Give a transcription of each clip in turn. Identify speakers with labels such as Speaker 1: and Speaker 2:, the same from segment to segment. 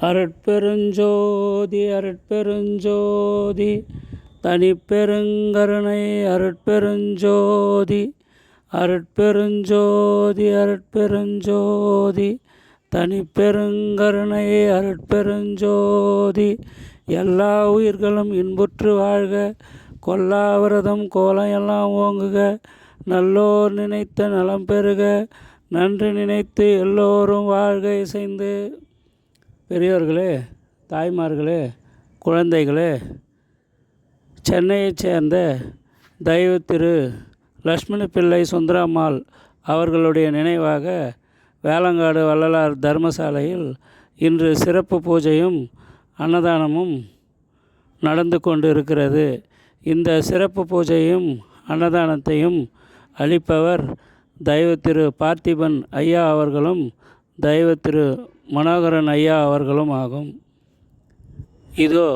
Speaker 1: அருட்பெருஞ்சோதி அருட்பெருஞ்சோதி. தனிப்பெருங்கருணை அருட்பெருஞ்சோதி. அருட்பெருஞ்சோதி அருட்பெருஞ்சோதி. தனிப்பெருங்கருணை அருட்பெருஞ்சோதி. எல்லா உயிர்களும் இன்புற்று வாழ்க. கொல்லாவிரதம் கோலம் எல்லாம் ஓங்குக. நல்லோர் நினைத்த நலம் பெறுக. நன்று நினைத்து எல்லோரும் வாழ்க இசைந்து. பெரியோர்களே தாய்மார்களே குழந்தைகளே சென்னையைச் சேர்ந்த தெய்வ திரு லக்ஷ்மண பிள்ளை சுந்தரம்மாள் அவர்களுடைய நினைவாக வேளங்காடு வள்ளலார் தர்மசாலையில் இன்று சிறப்பு பூஜையும் அன்னதானமும் நடந்து கொண்டு இருக்கிறது இந்த சிறப்பு பூஜையும் அன்னதானத்தையும் அளிப்பவர் தெய்வ திரு பார்த்திபன் ஐயா அவர்களும் தெய்வ திரு மனோகரன் ஐயா அவர்களும் ஆகும். இதோ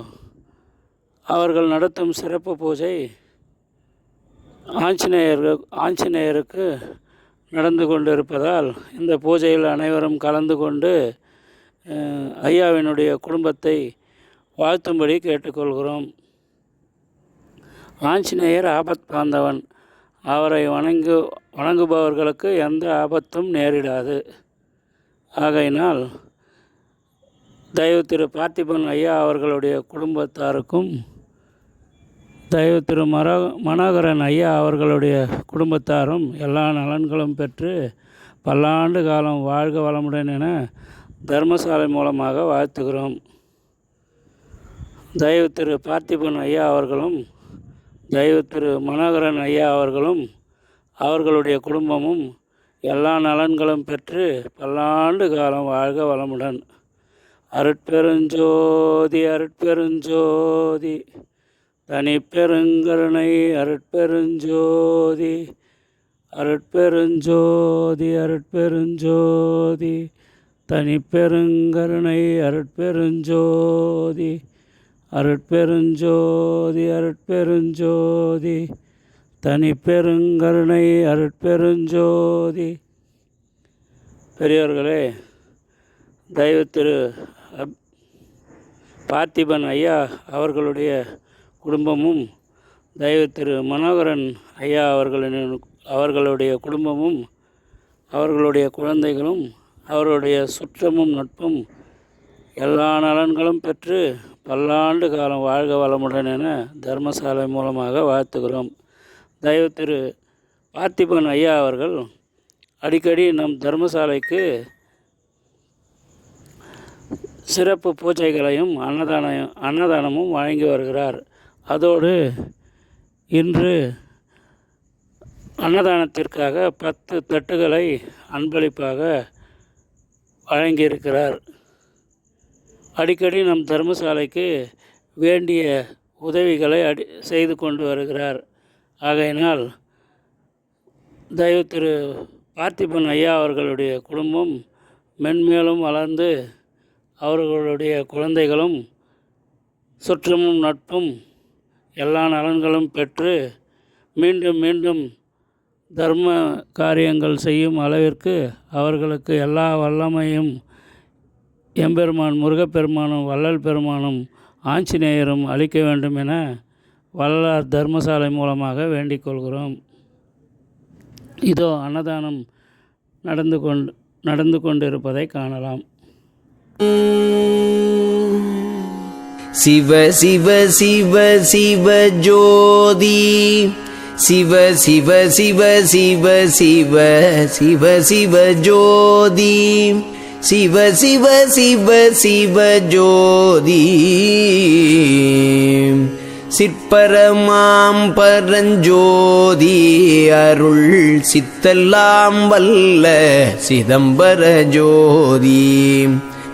Speaker 1: அவர்கள் நடத்தும் சிறப்பு பூஜை ஆஞ்சநேயர்கள் ஆஞ்சநேயருக்கு நடந்து கொண்டிருப்பதால் இந்த பூஜையில் அனைவரும் கலந்து கொண்டு ஐயாவினுடைய குடும்பத்தை வாழ்த்தும்படி கேட்டுக்கொள்கிறோம். ஆஞ்சநேயர் ஆபத் பாந்தவன். அவரை வணங்கு வணங்குபவர்களுக்கு எந்த ஆபத்தும் நேரிடாது. ஆகையினால் தயவு திரு பார்த்திபன் ஐயா அவர்களுடைய குடும்பத்தாருக்கும் தயவு திரு மர மனோகரன் ஐயா அவர்களுடைய குடும்பத்தாரும் எல்லா நலன்களும் பெற்று பல்லாண்டு காலம் வாழ்க வளமுடன் என தர்மசாலை மூலமாக வாழ்த்துகிறோம். தயவு திரு பார்த்திபன் ஐயா அவர்களும் தயவு திரு மனோகரன் ஐயா அவர்களும் அவர்களுடைய குடும்பமும் எல்லா நலன்களும் பெற்று பல்லாண்டு காலம் வாழ்க வளமுடன். அருட்பெருஞ்சோதி அருட்பெருஞ்சோதி தனிப்பெருங்கருணை அருட்பெருஞ்சோதி அருட்பெருஞ்சோதி அருட்பெருஞ்சோதி தனிப்பெருங்கருணை அருட்பெருஞ்சோதி அருட்பெருஞ்சோதி அருட்பெருஞ்சோதி தனி பெருங்கருணை அருட்பெருஞ்சோதி. பெரியோர்களே தயவு திரு அப் பார்த்திபன் ஐயா அவர்களுடைய குடும்பமும் தயவு திரு மனோகரன் ஐயா அவர்களின் அவர்களுடைய குடும்பமும் அவர்களுடைய குழந்தைகளும் அவருடைய சுற்றமும் நட்பும் எல்லா நலன்களும் பெற்று பல்லாண்டு காலம் வாழ்க வளமுடன் என தர்மசாலை மூலமாக வாழ்த்துகிறோம். தயவு திரு பார்த்திபன் ஐயா அவர்கள் அடிக்கடி நம் தர்மசாலைக்கு சிறப்பு பூஜைகளையும் அன்னதான அன்னதானமும் வழங்கி வருகிறார். அதோடு இன்று அன்னதானத்திற்காக பத்து தட்டுகளை அன்பளிப்பாக வழங்கியிருக்கிறார். அடிக்கடி நம் தர்மசாலைக்கு வேண்டிய உதவிகளை அடி செய்து கொண்டு வருகிறார். ஆகையினால் தயவு திரு பார்த்திபன் ஐயா அவர்களுடைய குடும்பம் மென்மேலும் வளர்ந்து அவர்களுடைய குழந்தைகளும் சுற்றமும் நட்பும் எல்லா நலன்களும் பெற்று மீண்டும் மீண்டும் தர்ம காரியங்கள் செய்யும் அளவிற்கு அவர்களுக்கு எல்லா வல்லமையும் எம்பெருமான் முருகப்பெருமானும் வள்ளல் பெருமானும் ஆஞ்சநேயரும் அளிக்க வேண்டும் என வள்ளலார் தர்மசாலை மூலமாக வேண்டிக் கொள்கிறோம். இதோ அன்னதானம் நடந்து கொண்டு நடந்து கொண்டிருப்பதை காணலாம்.
Speaker 2: சிவ சிவ சிவ சிவ ஜோதி. சிவ சிவ சிவ சிவ சிவ சிவ சிவ ஜோதி. சிவ சிவ சிவ சிவ ஜோதி. சிற்பரமாம் பரஞ்சோதி அருள் சித்தெல்லாம் வல்ல சிதம்பர ஜோதி.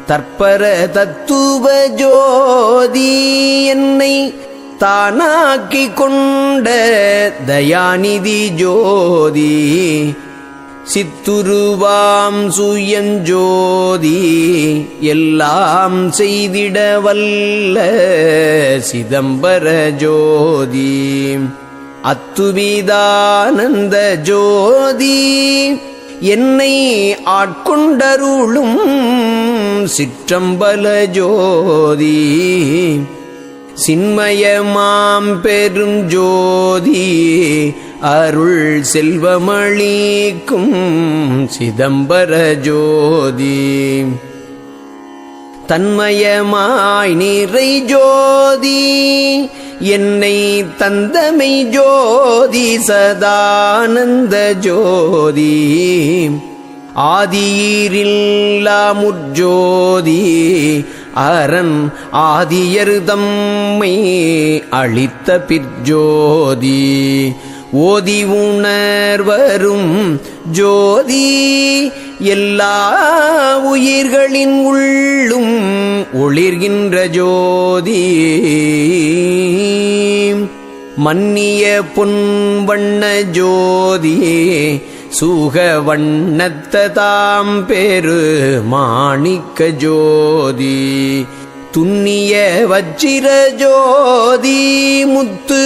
Speaker 2: தற்பர தத்துவ ஜோதி என்னை தானாக்கி கொண்ட தயாநிதி ஜோதி. சித்துருவாம் சுயஞ்சோதி எல்லாம் செய்திட வல்ல சிதம்பர ஜோதி. அத்துவிதானந்த ஜோதி என்னை ஆட்கொண்டருளும் சிற்றம்பல ஜோதி. சின்மயமாம் பெரும் ஜோதி அருள் செல்வமளிக்கும் சிதம்பர ஜோதி. தன்மயமாய் நிறை ஜோதி என்னை தந்தமை ஜோதி சதானந்த ஜோதி. ஆதியிரில்லா முற்ஜோதி அரண் ஆதியர்தம்மை அளித்த பிற்ஜோதி. ஓதி உணர்வரும் ஜோதி எல்லா உயிர்களின் உள்ளும் ஒளிர்கின்ற ஜோதி. மன்னிய பொன்வண்ண ஜோதியே சுக வண்ணத்ததாம் பெரு மாணிக்க ஜோதி துண்ணிய வச்சிர ஜோதி முத்து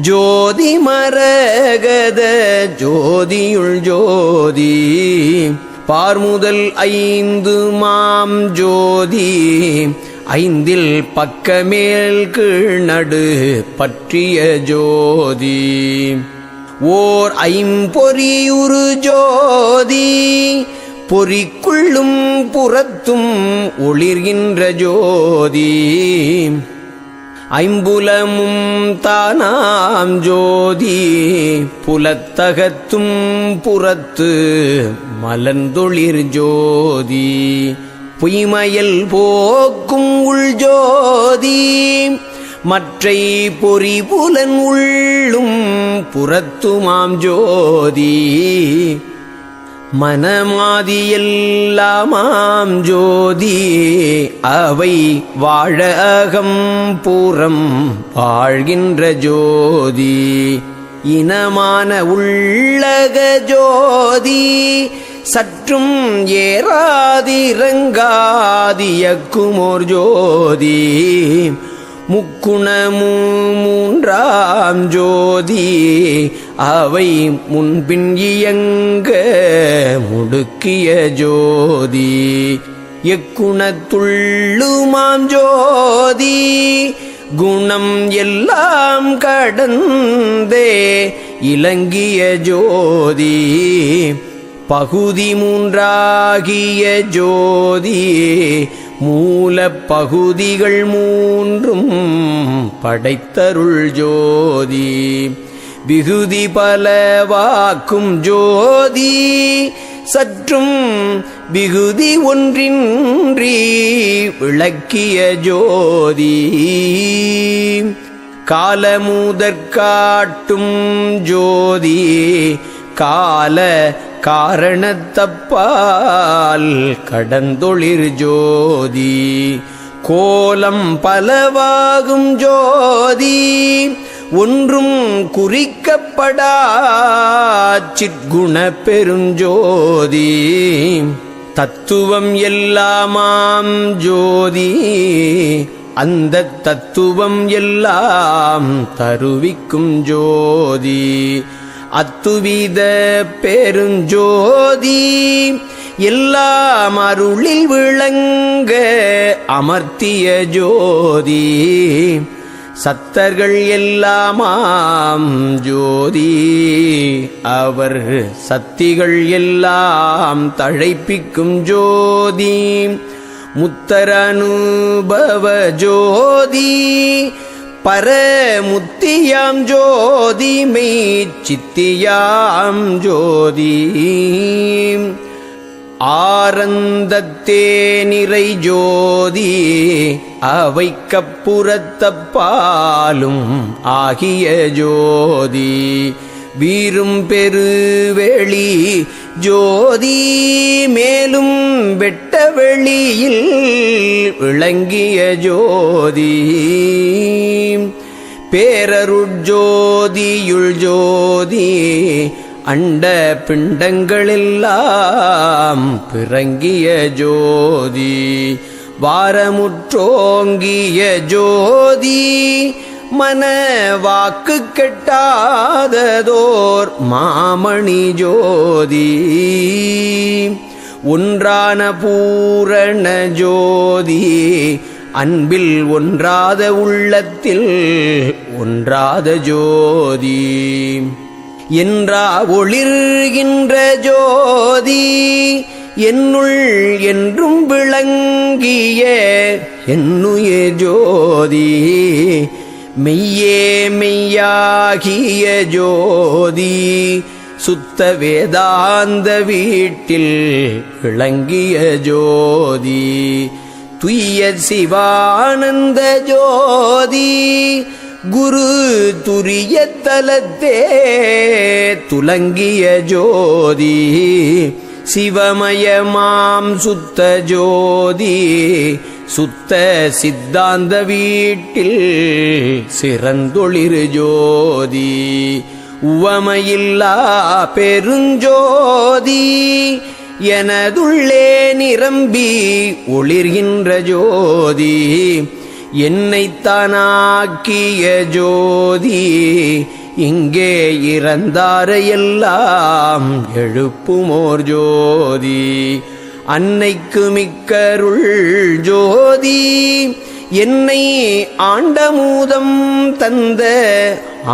Speaker 2: ஜோதி மரகத ஜோதியுள் ஜோதி பார்முதல் ஐந்து மாம் ஜோதி ஐந்தில் பக்கமேல் கீழ் நடு பற்றிய ஜோதி. ஓர் ஐம்பொறியுரு ஜோதி பொறிக்குள்ளும் புறத்தும் ஒளிர்கின்ற ஜோதி. ஐம்புலமும் தானாம் ஜோதி புலத்தகத்தும் புறத்து மலந்தொளிர் ஜோதி. பொய்மயல் போக்கும் உள் ஜோதி மற்றை பொறி புலன் உள்ளும் புறத்துமாம் ஜோதி. மனமாதியெல்லாமாம் ஜோதி. அவை வாழ அகம் பூரம் வாழ்கின்ற ஜோதி. இனமான உள்ளக ஜோதி. சற்றும் ஏறாதிரங்காதியக்குமோர் ஜோதி. முக்குணமூ மூன்றாம் ஜோதி அவை முன்பின் இயங்க முடுக்கிய ஜோதி. எக்குணத்துள்ளுமாம் ஜோதி குணம் எல்லாம் கடந்தே இலங்கிய ஜோதி. பகுதி மூன்றாகிய ஜோதி மூல பகுதிகள் மூன்றும் படைத்தருள் ஜோதி. விகுதி பல வாக்கும் ஜோதி. சற்றும் விகுதி ஒன்றின்றி விளக்கிய ஜோதி. காலமுதற்காட்டும் ஜோதி. கால காரணத்தப்பால் கடந்தொளிர் ஜோதி. கோலம் பலவாகும் ஜோதி. ஒன்றும் குறிக்கப்படா சிற்குண பெருஞ்சோதி. தத்துவம் எல்லாமாம் ஜோதி. அந்த தத்துவம் எல்லாம் தருவிக்கும் ஜோதி. அத்துவித பெருஞ்சோதி எல்லாம் அருளில் விளங்க அமர்த்திய ஜோதி. சத்தர்கள் எல்லாமாம் ஜோதி அவர் சத்திகள் எல்லாம் தழைப்பிக்கும் ஜோதி. முத்தரனுபவ ஜோதி பரமுத்தியாம் ஜோதி மெய் சித்தியாம் ஜோதி. ஆரந்தத்தே நிறை ஜோதி அவைக்கப்புறத்தப்பாலும் ஆகிய ஜோதி. வீரும் பெருவெளி ஜோதி மேலும் வெட்ட வெளியில் விளங்கிய ஜோதி. பேரருட்ஜோதியுள் ஜோதி அண்ட பிண்டங்களெல்லாம் பிறங்கிய ஜோதி. வாரமுற்றோங்கிய ஜோதி மன வாக்கு கெட்டாததோர் மாமணி ஜோதி. ஒன்றான பூரண ஜோதி. அன்பில் ஒன்றாத உள்ளத்தில் ஒன்றாத ஜோதி. என்றா ஒளிர்கின்ற ஜோதி. என்னுள் என்றும் விளங்கிய என்னுய ஜோதி. மெய்யே மெய்யாகிய ஜோதி சுத்த வேதாந்த வீட்டில் விளங்கிய ஜோதி துய்ய சிவானந்த ஜோதி குரு துரிய தலத்தே துலங்கிய ஜோதி சிவமயமாம் சுத்த ஜோதி சுத்த சித்தாந்த வீட்டில் சிறந்தொளிரு ஜோதி. உவமையில்லா பெருஞ்சோதி. எனதுள்ளே நிரம்பி ஒளிர்கின்ற ஜோதி. என்னைத்தானாக்கிய ஜோதி. இங்கே இறந்தாரையெல்லாம் எழுப்புமோர் ஜோதி. அன்னைக்கு மிக்கருள் ஜோதி என்னை ஆண்டமூதம் தந்த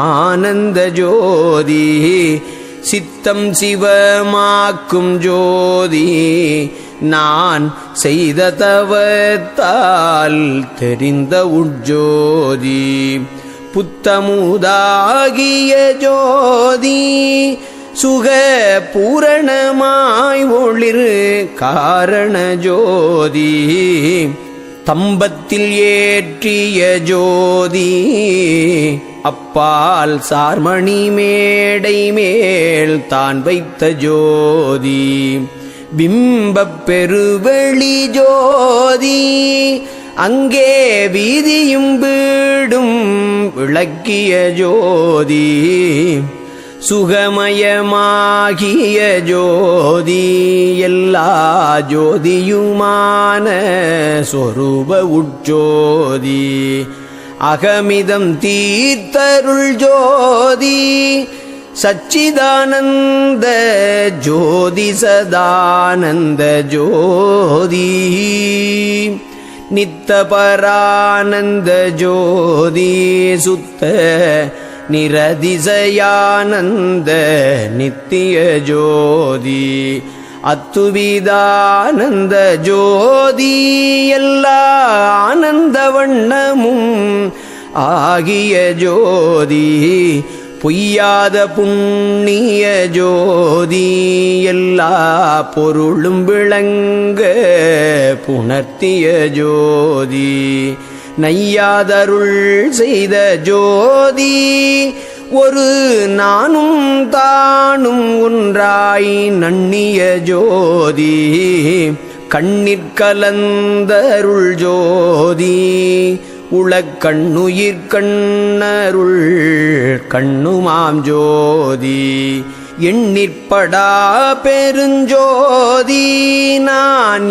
Speaker 2: ஆனந்த ஜோதி சித்தம் சிவமாக்கும் ஜோதி நான் செய்த தவத்தால் தெரிந்த உட்ஜோதி புத்தமுதாகிய ஜோதி சுக பூரணமாய் ஒளிர் காரண ஜோதி. தம்பத்தில் ஏற்றிய ஜோதி. அப்பால் சார்மணி மேடை மேல் தான் வைத்த ஜோதி. பிம்பப் பெருவெளி ஜோதி. அங்கே வீதியும் வீடும் விளக்கிய ஜோதி. சுகமயமாகிய ஜோதி எல்லா ஜோதியுமான சொரூப உட்ஜோதி. அகமிதம் தீர்த்தருள் ஜோதி சச்சிதானந்த ஜோதி சதானந்த ஜோதி. நித்தபரானந்த ஜோதி சுத்த நிரதிசயானந்த நித்திய ஜோதி அத்துவிதானந்த ஜோதி எல்லா ஆனந்த வண்ணமும் ஆகிய ஜோதி பொய்யாத புண்ணிய ஜோதி எல்லா பொருளும் விளங்க புணர்த்திய ஜோதி. நையாதருள் செய்த ஜோதி ஒரு நானும் தானும் ஒன்றாய் நன்னிய ஜோதி. கண்ணிற்கலந்தருள் ஜோதி உளக்கண்ணுயிர் கண்ணருள் கண்ணுமாம் ஜோதி. எண்ணிற்படா பெருஞ்சோதி நான்